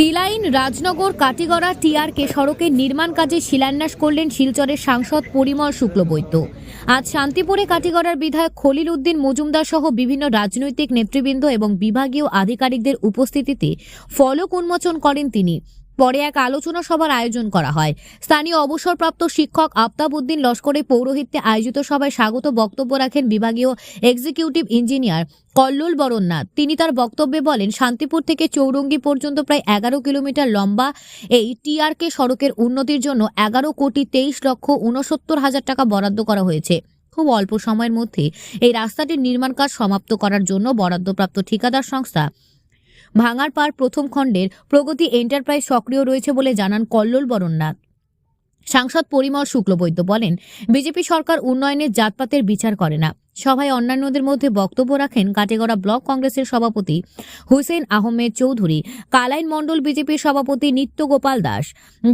তিলাইন, রাজনগর, কাটিগড়া টিআরকে সড়কের নির্মাণ কাজে শিলান্যাস করলেন শিলচরের সাংসদ পরিমল শুক্লবৈদ্য। আজ শান্তিপুরে কাটিগড়ার বিধায়ক খলিল উদ্দিন মজুমদার সহ বিভিন্ন রাজনৈতিক নেতৃবৃন্দ এবং বিভাগীয় আধিকারিকদের উপস্থিতিতে ফলক উন্মোচন করেন তিনি। পরে এক আলোচনা সভার আয়োজন করা হয়। স্থানীয় অবসরপ্রাপ্ত শিক্ষক আফতাব উদ্দিন লস্করের পৌরোহিত্যে আয়োজিত সভায় স্বাগত বক্তব্য রাখেন বিভাগীয় এক্সিকিউটিভ ইঞ্জিনিয়ার কল্লোল বরণনাথ তিনি তার বক্তব্যে বলেন, শান্তিপুর থেকে চৌরঙ্গি পর্যন্ত প্রায় এগারো কিলোমিটার লম্বা এই টিআরকে সড়কের উন্নতির জন্য এগারো কোটি তেইশ লক্ষ উনসত্তর হাজার টাকা বরাদ্দ করা হয়েছে। খুব অল্প সময়ের মধ্যে এই রাস্তাটির নির্মাণ কাজ সমাপ্ত করার জন্য বরাদ্দপ্রাপ্ত ঠিকাদার সংস্থা ভাঙারপাড় প্রথম খণ্ডের প্রগতি এন্টারপ্রাইজ সক্রিয় রয়েছে বলে জানান কল্লোল বরণনাথ সাংসদ পরিমল শুক্লবৈদ্য বলেন, বিজেপি সরকার উন্নয়নের জাতপাতের বিচার করে না। সভায় অন্যান্যদের মধ্যে বক্তব্য রাখেন কাটেগড়া ব্লক কংগ্রেসের সভাপতি হুসেন আহমেদ চৌধুরী, কালাইন মণ্ডল বিজেপির সভাপতি নিত্য গোপাল দাস,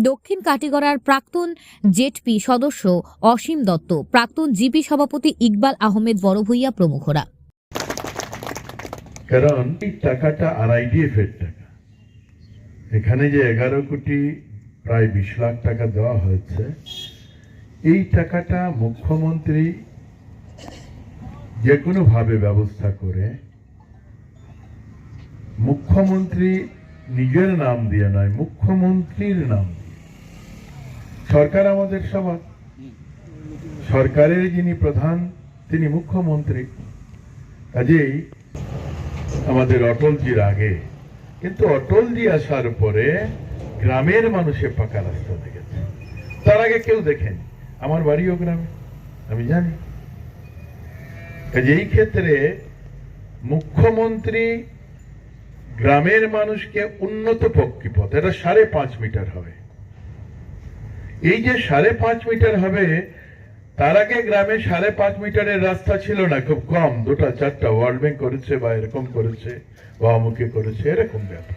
দক্ষিণ কাটিগড়ার প্রাক্তন জেটপি সদস্য অসীম দত্ত, প্রাক্তন জিপি সভাপতি ইকবাল আহমেদ বড়ভূইয়া প্রমুখরা। কারণ এই টাকাটা আরআইডিএফ এর টাকা। এখানে যে এগারো কোটি, প্রায় বিশ লাখ টাকা দেওয়া হয়েছে, এই টাকাটা মুখ্যমন্ত্রী যে কোনো ভাবে ব্যবস্থা করে মুখ্যমন্ত্রী নিজের নাম দিয়ে নয়, মুখ্যমন্ত্রীর নাম সরকার আমাদের সবার। সরকারের যিনি প্রধান, তিনি মুখ্যমন্ত্রী। কাজেই আমাদের অটলজির আগে। কিন্তু অটলজি আসার পরে গ্রামের মানুষে পাকা রাস্তা দেখেছে। তার আগে কেউ দেখেনি। আমার বাড়িও গ্রামে। আমি জানি। এই ক্ষেত্রে মুখ্যমন্ত্রী গ্রামের মানুষকে উন্নত পক্ষীপথ এটা সাড়ে পাঁচ মিটার হবে। এই যে সাড়ে পাঁচ মিটার হবে তার আগে গ্রামে সাড়ে পাঁচ মিটারের রাস্তা ছিল না, খুব কম। দুটা চারটা ওয়ার্ল্ড ব্যাংক করেছে বা এরকম করেছে, বা করেছে, এরকম ব্যাপার।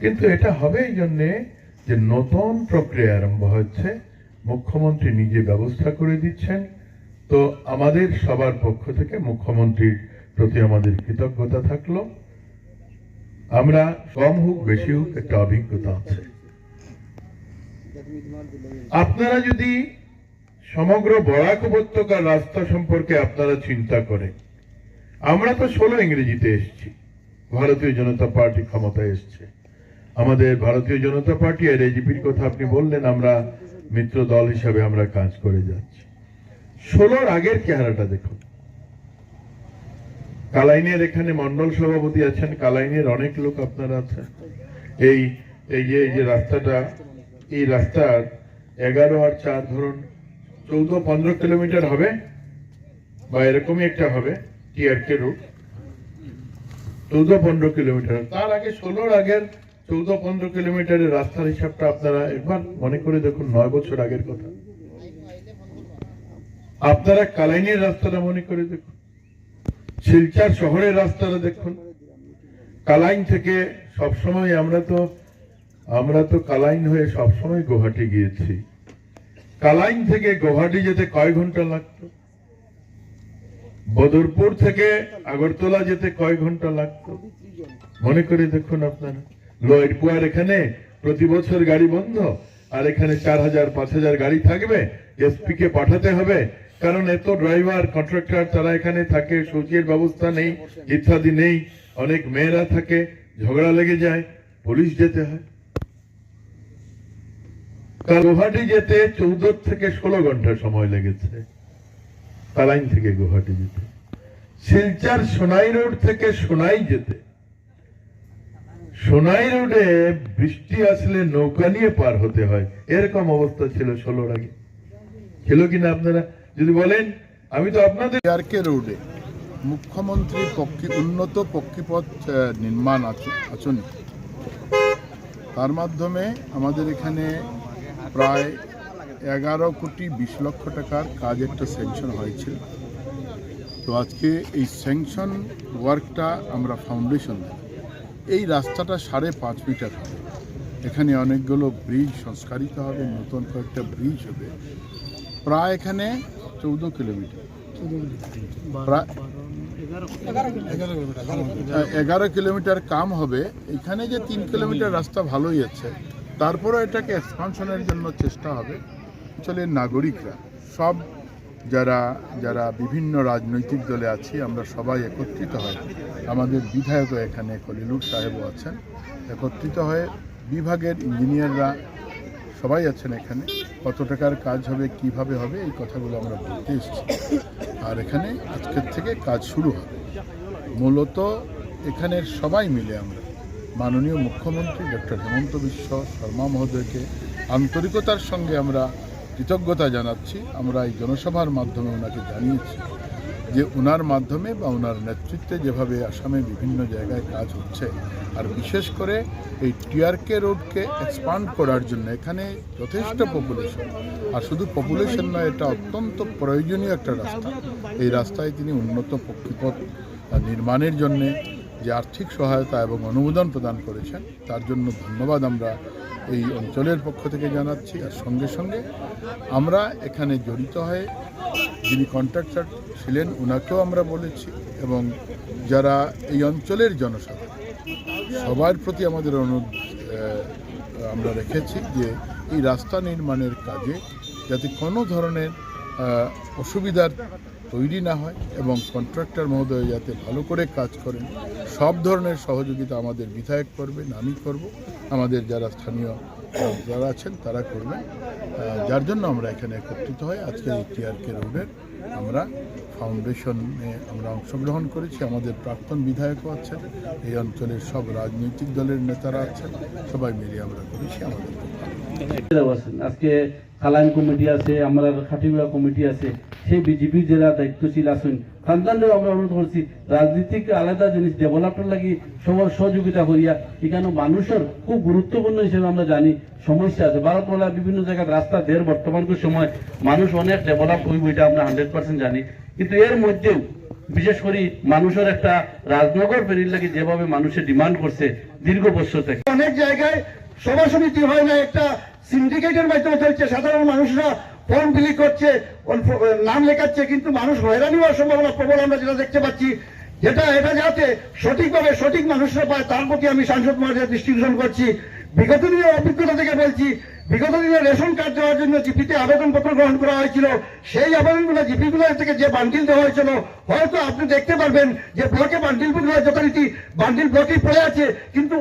কিন্তু এটা হবে এই জন্যে যে নতুন প্রক্রিয়া আরম্ভ হচ্ছে, মুখ্যমন্ত্রী নিজে ব্যবস্থা করে দিচ্ছেন। তো আমাদের সবার পক্ষ থেকে মুখ্যমন্ত্রীর প্রতি আমাদের কৃতজ্ঞতা থাকল। আমরা কম হোক, বেশি হোক, একটা অভিজ্ঞতা আছে। আপনারা যদি সমগ্র বরাক উপত্যকার রাস্তা সম্পর্কে আপনারা চিন্তা করেন আমরা তো ষোলো ইংরেজিতে এসেছি। ভারতীয় জনতা পার্টি ক্ষমতায় এসছে। আমাদের ভারতীয় জনতা পার্টি আর এজিপির কথা আপনি বললেন, আমরা মিত্র দল হিসাবে আমরা কাজ করে যাচ্ছি। ষোলোর আগের চেহারাটা দেখুন। কালাইনের এখানে মন্ডল সভাপতি আছেন, কালাইনের অনেক লোক আপনারা আছেন। এই এই যে এই যে রাস্তাটা, এই রাস্তার এগারো আর চার ধরুন চৌদ্দ পনেরো কিলোমিটার হবে বা এরকমই একটা হবে টিআরকে রুট। চৌদ্দ পনেরো কিলোমিটার। তার আগে ষোলোর আগের চৌদ্দ পনেরো কিলোমিটারের রাস্তার হিসাবটা আপনারা একবার মনে করে দেখুন, নয় বছর আগের কথা। আপনারা কালাইনের রাস্তাটা মনে করে দেখুন। শিলচার শহরের রাস্তাটা দেখুন। কালাইন থেকে সবসময় আমরা তো আমরা তো কালাইন হয়ে সবসময় গুয়াহাটি গিয়েছি। কালাইন থেকে গুয়াহাটি যেতে কয় ঘণ্টা লাগতো? বদরপুর থেকে আগরতলা যেতে কয় ঘণ্টা লাগতো? মনে করে দেখুন আপনারা। লয়েরপুয়ার এখানে প্রতি বছর গাড়ি বন্ধ, আর এখানে চার হাজার, পাঁচ হাজার গাড়ি থাকবে এসপি কে পাঠাতে হবে। কারণ এত ড্রাইভার, কন্ট্রাক্টর, তারা এখানে থাকে, শৌচের ব্যবস্থা নেই, ইত্যাদি নেই, অনেক মেয়েরা থাকে, ঝগড়া লেগে যায়, পুলিশ যেতে হয়। কাল গুয়াহাটি যেতে চৌদ্দ থেকে ষোলো ঘণ্টা সময় লেগেছে। কালাইন থেকে গুয়াহাটি যেতে। শিলচার সোনাই রোড থেকে সোনাই যেতে। সোনাই রোডে বৃষ্টি আসলে নৌকা নিয়ে পার হতে হয়। এরকম অবস্থা ছিল ষোলোর আগে। ছিল কিনা আপনারা যদি বলেন, আমি তো আপনাদের আরকে রোডে মুখ্যমন্ত্রী পক্ষী উন্নত পক্ষীপথ নির্মাণ আচ- আঁচনি তার মাধ্যমে আমাদের এখানে প্রায় এগারো কোটি বিশ লক্ষ টাকার কাজ একটা স্যাংশন হয়েছিল তো আজকে এই স্যাংশন ওয়ার্কটা আমরা ফাউন্ডেশন এই রাস্তাটা সাড়ে পাঁচ মিটার হবে। এখানে অনেকগুলো ব্রিজ সংস্কারিত হবে, নতুন কয়েকটা ব্রিজ হবে। প্রায় এখানে চৌদ্দ কিলোমিটার প্রায় এগারো কিলোমিটার কাম হবে। এখানে যে তিন কিলোমিটার রাস্তা ভালোই আছে। তারপরে এটাকে এক্সপানশনের জন্য চেষ্টা হবে। অঞ্চলের নাগরিকরা, সব যারা যারা বিভিন্ন রাজনৈতিক দলে আছি, আমরা সবাই একত্রিত হয়ে, আমাদের বিধায়কও এখানে কলিলুর সাহেবও আছেন, একত্রিত হয়ে বিভাগের ইঞ্জিনিয়াররা সবাই আছেন এখানে, কত টাকার কাজ হবে, কীভাবে হবে, এই কথাগুলো আমরা বলতে এসেছি। আর এখানে আজকের থেকে কাজ শুরু হবে। মূলত এখানের সবাই মিলে আমরা মাননীয় মুখ্যমন্ত্রী ডক্টর হেমন্ত বিশ্ব শর্মা মহোদয়কে আন্তরিকতার সঙ্গে আমরা কৃতজ্ঞতা জানাচ্ছি। আমরা এই জনসভার মাধ্যমে ওনাকে জানিয়েছি যে ওনার মাধ্যমে বা ওনার নেতৃত্বে যেভাবে আসামে বিভিন্ন জায়গায় কাজ হচ্ছে, আর বিশেষ করে এই টিআরকে রোডকে এক্সপান্ড করার জন্য এখানে যথেষ্ট পপুলেশন আর শুধু পপুলেশন নয়, এটা অত্যন্ত প্রয়োজনীয় একটা রাস্তা। এই রাস্তায় তিনি উন্নত পক্ষীপথ নির্মাণের জন্যে যে আর্থিক সহায়তা এবং অনুমোদন প্রদান করেছেন, তার জন্য ধন্যবাদ আমরা এই অঞ্চলের পক্ষ থেকে জানাচ্ছি। আর সঙ্গে সঙ্গে আমরা এখানে জড়িত হয়ে যিনি কন্ট্রাক্টর ছিলেন ওনাকেও আমরা বলেছি এবং যারা এই অঞ্চলের জনসাধারণ সবার প্রতি আমাদের অনুরোধ আমরা রেখেছি যে এই রাস্তা নির্মাণের কাজে যাতে কোনো ধরনের অসুবিধার তৈরি না হয় এবং কন্ট্রাক্টর মহোদয় যাতে ভালো করে কাজ করেন, সব ধরনের সহযোগিতা আমাদের বিধায়ক করবেন আমি করব। আমাদের যারা স্থানীয় যারা আছেন তারা করবেন। যার জন্য আমরা এখানে একত্রিত হয়ে আজকে এই টিআরকে রোডের আমরা ফাউন্ডেশনে আমরা অংশগ্রহণ করেছি। আমাদের প্রাক্তন বিধায়কও আছেন, এই অঞ্চলের সব রাজনৈতিক দলের নেতারা আছেন, সবাই মিলে আমরা করেছি আমাদের। আজকে কালাইন কমিটি আছে খাটিগুড়া কমিটি আছে, সেই যারা দায়িত্বশীল সন্তানরাও আমরা অনুরোধ করছি, রাজনীতিক আলাদা জিনিস ডেভেলপের লাগি সবার সহযোগিতা করিয়া, এখানে মানুষের খুব গুরুত্বপূর্ণ হিসেবে আমরা জানি, সমস্যা আছে। ভারতমালা বিভিন্ন জায়গায় রাস্তা দের বর্তমানকার সময়, মানুষ অনেক ডেভেলপ হইব, এটা আমরা হান্ড্রেড পার্সেন্ট জানি। কিন্তু এর মধ্যেও, বিশেষ করে মানুষের একটা রাজনগর ফেরির লাগে যেভাবে মানুষের ডিমান্ড করছে দীর্ঘ বছর থেকে। অনেক জায়গায় সভা সমিতি হয় না, একটা সিন্ডিকেটের মাধ্যমে চলছে। সাধারণ মানুষরা ফর্ম বিলি করছে নাম লেখাচ্ছে, কিন্তু মানুষ হয়রানি হওয়ার সম্ভাবনা প্রবল আমরা যেটা দেখতে পাচ্ছি। যেটা এটা যাতে সঠিকভাবে সঠিক মানুষরা পায়, তার প্রতি আমি সাংসদ মহাশয়ের দৃষ্টিগোচর করছি। বিগত দিনের অভিজ্ঞতা থেকে বলছি, বিগত দিনে রেশন কার্ড দেওয়ার জন্য জিপিতে আবেদনপত্র গ্রহণ করা হয়েছিল। সেই আবেদনগুলো জিপিগুলো থেকে যে বান্ডিল দেওয়া হয়েছিল, হয়তো আপনি দেখতে পারবেন যে ব্লকে বান্ডিলগুলো যথারীতি বান্ডিল ব্লকেই পড়ে আছে, কিন্তু